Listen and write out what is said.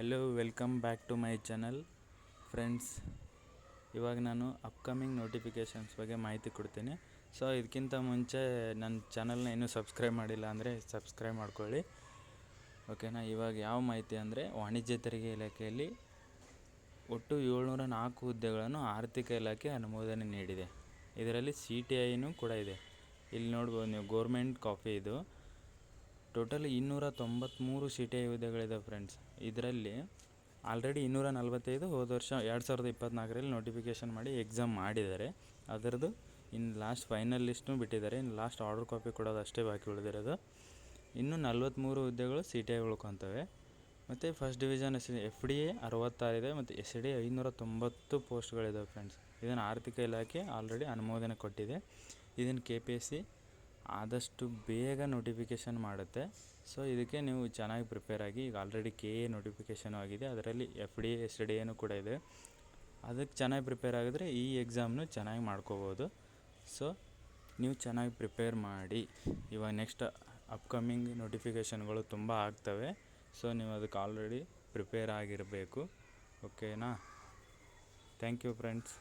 Hello welcome back to my channel friends ಇವಾಗ ನಾನು upcoming notifications ಬಗ್ಗೆ ಮಾಹಿತಿ ಕೊಡ್ತೀನಿ. ಸೊ ಇದಕ್ಕಿಂತ ಮುಂಚೆ ನನ್ನ ಚಾನಲ್ನ ಇನ್ನೂ ಸಬ್ಸ್ಕ್ರೈಬ್ ಮಾಡಿಲ್ಲ ಅಂದರೆ ಸಬ್ಸ್ಕ್ರೈಬ್ ಮಾಡ್ಕೊಳ್ಳಿ. ಓಕೆನಾ ಇವಾಗ ಯಾವ ಮಾಹಿತಿ ಅಂದರೆ ವಾಣಿಜ್ಯ ತೆರಿಗೆ ಇಲಾಖೆಯಲ್ಲಿ ಒಟ್ಟು ಏಳ್ನೂರ ನಾಲ್ಕು ಹುದ್ದೆಗಳನ್ನು ಆರ್ಥಿಕ ಇಲಾಖೆ ಅನುಮೋದನೆ ನೀಡಿದೆ. ಇದರಲ್ಲಿ ಸಿ ಟಿ ಐನೂ ಕೂಡ ಇದೆ. ಇಲ್ಲಿ ನೋಡ್ಬೋದು ನೀವು ಗೋರ್ಮೆಂಟ್ ಕಾಫಿ ಇದು. ಟೋಟಲ್ ಇನ್ನೂರ ತೊಂಬತ್ತ್ಮೂರು ಸಿ ಟಿ ಐ ಹುದ್ದೆಗಳಿದಾವೆ ಫ್ರೆಂಡ್ಸ್ ಇದರಲ್ಲಿ ಆಲ್ರೆಡಿ ಇನ್ನೂರ ನಲವತ್ತೈದು ಹೋದ ವರ್ಷ ಎರಡು ಸಾವಿರದ ಇಪ್ಪತ್ತ್ನಾಲ್ಕರಲ್ಲಿ ನೋಟಿಫಿಕೇಷನ್ ಮಾಡಿ ಎಕ್ಸಾಮ್ ಮಾಡಿದ್ದಾರೆ. ಅದರದ್ದು ಇನ್ನು ಲಾಸ್ಟ್ ಫೈನಲ್ ಲಿಸ್ಟ್ನು ಬಿಟ್ಟಿದ್ದಾರೆ. ಇನ್ನು ಲಾಸ್ಟ್ ಆರ್ಡರ್ ಕಾಪಿ ಕೊಡೋದು ಅಷ್ಟೇ ಬಾಕಿ ಉಳಿದಿರೋದು. ಇನ್ನು ನಲ್ವತ್ತ್ಮೂರು ಹುದ್ದೆಗಳು ಸಿ ಟಿ ಐ ಉಳ್ಕೊತವೆ. ಮತ್ತು first division S F D A ಅರವತ್ತಾರಿದೆ ಮತ್ತು ಎಸ್ ಡಿ ಐನೂರ ತೊಂಬತ್ತು ಪೋಸ್ಟ್ಗಳಿದಾವೆ ಫ್ರೆಂಡ್ಸ್ ಇದನ್ನು ಆರ್ಥಿಕ ಇಲಾಖೆ ಆಲ್ರೆಡಿ ಅನುಮೋದನೆ ಕೊಟ್ಟಿದೆ. ಇದನ್ನು ಕೆ ಪಿ ಎಸ್ ಸಿ ಆದಷ್ಟು ಬೇಗ ನೋಟಿಫಿಕೇಷನ್ ಮಾಡುತ್ತೆ. ಸೊ ಇದಕ್ಕೆ ನೀವು ಚೆನ್ನಾಗಿ ಪ್ರಿಪೇರ್ ಆಗಿ, ಈಗ ಆಲ್ರೆಡಿ ಕೆ ಎ ನೋಟಿಫಿಕೇಷನು ಆಗಿದೆ. ಅದರಲ್ಲಿ F D A S D ಎನು ಕೂಡ ಇದೆ. ಅದಕ್ಕೆ ಚೆನ್ನಾಗಿ ಪ್ರಿಪೇರ್ ಆಗಿದ್ರೆ ಈ ಎಕ್ಸಾಮ್ನು ಚೆನ್ನಾಗಿ ಮಾಡ್ಕೋಬೋದು. ಸೊ ನೀವು ಚೆನ್ನಾಗಿ ಪ್ರಿಪೇರ್ ಮಾಡಿ. ಇವಾಗ ನೆಕ್ಸ್ಟ್ ಅಪ್ಕಮಿಂಗ್ ನೋಟಿಫಿಕೇಷನ್ಗಳು ತುಂಬ ಆಗ್ತವೆ. ಸೊ ನೀವು ಅದಕ್ಕೆ ಆಲ್ರೆಡಿ ಪ್ರಿಪೇರ್ ಆಗಿರಬೇಕು. ಓಕೆನಾ ಥ್ಯಾಂಕ್ ಯು ಫ್ರೆಂಡ್ಸ್